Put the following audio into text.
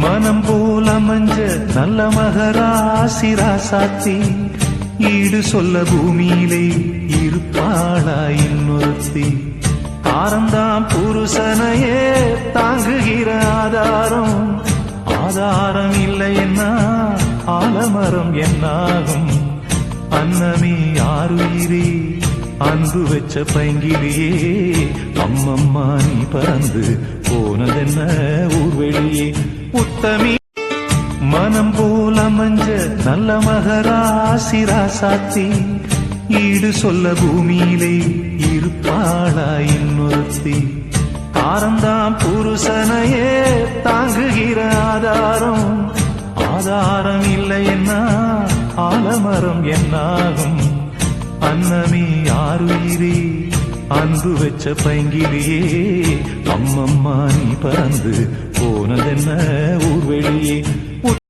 மனம் போல மஞ்ச நல்ல மகராசி ராசாத்தி. ஈடு சொல்ல பூமியிலே இருப்பாளா இன்னொருத்தி. ஆரந்தாம் புருஷனையே தாங்குகிற ஆதாரம். ஆதாரம் இல்லை என்ன? ஆலமரம் என்னாகும்? அன்னமே ஆறுயிரே அன்பு வச்ச பைங்கிலியே அம்மம்மா நீ பறந்து போனதென்ன? ஊர்வெளியே உத்தமி மனம் போல அமைஞ்ச நல்ல மகராசி ராசாத்தி ஈடு சொல்ல பூமியிலே இருப்பாளா இன்னொருத்தி. ஆரந்தாம் புருஷனையே தாங்குகிற ஆதாரம். ஆதாரம் இல்லை என்ன? ஆலமரம் என்னாகும்? அன்னமே ஆறுயிரே அன்பு வச்ச பைங்கிலியே அம்மம்மா நீ பறந்து போனதென்ன? путь.